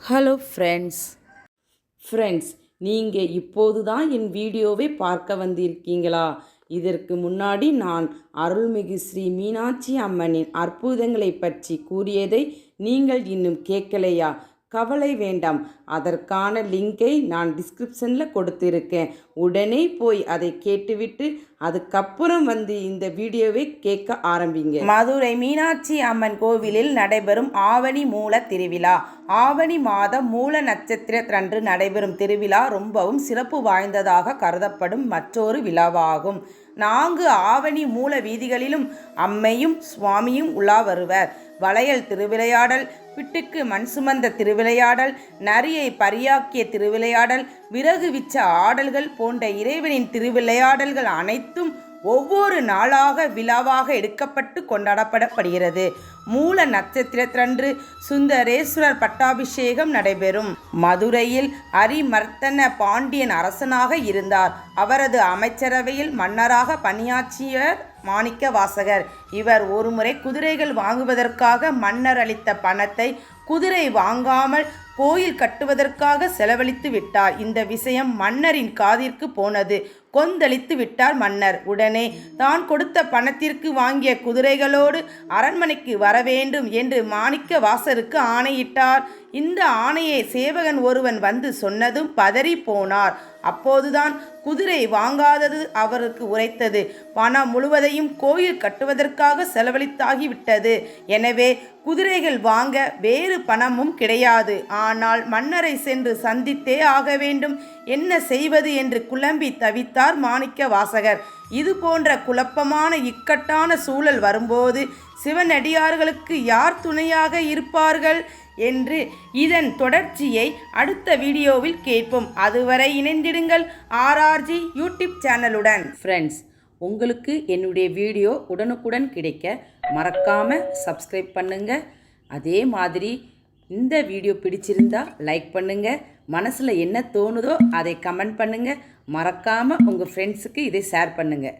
Hello friends friends நீங்கள் இப்போது தான் என் வீடியோவை பார்க்க வந்திருக்கீங்களா? இதற்கு முன்னாடி நான் அருள்மிகு ஸ்ரீ மீனாட்சி அம்மனின் அற்புதங்களை பற்றி கூறியதை நீங்கள் இன்னும் கேட்கலையா? கவலை வேண்டாம். அதற்கான லிங்கை நான் டிஸ்கிரிப்ஷனில் கொடுத்துருக்கேன். உடனே போய் அதை கேட்டுவிட்டு அதுக்கப்புறம் வந்து இந்த வீடியோவை கேட்க ஆரம்பிங்க. மதுரை மீனாட்சி அம்மன் கோவிலில் நடைபெறும் ஆவணி மூல திருவிழா. ஆவணி மாதம் மூல நட்சத்திரத்தன்று நடைபெறும் திருவிழா ரொம்பவும் சிறப்பு வாய்ந்ததாக கருதப்படும் மற்றொரு விழாவாகும். நான்கு ஆவணி மூல வீதிகளிலும் அம்மையும் சுவாமியும் உலா வருவர். வளையல் திருவிளையாடல் பிட்டுக்கு மண் சுமந்த திருவிளையாடல் நரியை பரியாக்கிய திருவிளையாடல் விறகு விச்ச ஆடல்கள் போன்ற இறைவனின் திருவிளையாடல்கள் அனைத்தும் ஒவ்வொரு நாளாக விழாவாக எடுக்கப்பட்டு கொண்டாடப்படப்படுகிறது. மூல நட்சத்திரத்தன்று சுந்தரேஸ்வரர் பட்டாபிஷேகம் நடைபெறும். மதுரையில் அரிமர்த்தன பாண்டியன் அரசனாக இருந்தார். அவரது அமைச்சரவையில் மன்னராக பணியாற்றியவர் மாணிக்க வாசகர். இவர் ஒருமுறை குதிரைகள் வாங்குவதற்காக மன்னர் அளித்த பணத்தை குதிரை வாங்காமல் கோயில் கட்டுவதற்காக செலவழித்து விட்டார். இந்த விஷயம் மன்னரின் காதிற்கு போனது. கொந்தளித்து விட்டார் மன்னர். உடனே தான் கொடுத்த பணத்திற்கு வாங்கிய குதிரைகளோடு அரண்மனைக்கு வர வேண்டும் என்று மாணிக்க வாசருக்கு ஆணையிட்டார். இந்த ஆணையை சேவகன் ஒருவன் வந்து சொன்னதும் பதறி போனார். அப்போதுதான் குதிரை வாங்காதது அவருக்கு உரைத்தது. பணம் முழுவதையும் கோயில் கட்டுவதற்காக செலவழித்தாகிவிட்டது எனவே குதிரைகள் வாங்க வேறு பணமும் கிடையாது. ஆனால் மன்னரை சென்று சந்தித்தே ஆக வேண்டும். என்ன செய்வது என்று குழம்பி தவித்தார் மாணிக்க வாசகர். இது போன்ற குழப்பமான இக்கட்டான சூழல் வரும்போது சிவனடியார்களுக்கு யார் துணையாக இருப்பார்கள் என்று இதன் தொடர்ச்சியை அடுத்த வீடியோவில் கேட்போம். அதுவரை இணைந்திடுங்கள் ஆர்ஆர்ஜி யூடியூப் சேனலுடன். ஃப்ரெண்ட்ஸ் உங்களுக்கு என்னுடைய வீடியோ உடனுக்குடன் கிடைக்க மறக்காமல் சப்ஸ்கிரைப் பண்ணுங்கள் அதே மாதிரி இந்த வீடியோ பிடிச்சிருந்தா லைக் பண்ணுங்கள் மனசில் என்ன தோணுதோ அதை கமெண்ட் பண்ணுங்கள் மறக்காமல் உங்கள் ஃப்ரெண்ட்ஸுக்கு இதை ஷேர் பண்ணுங்கள்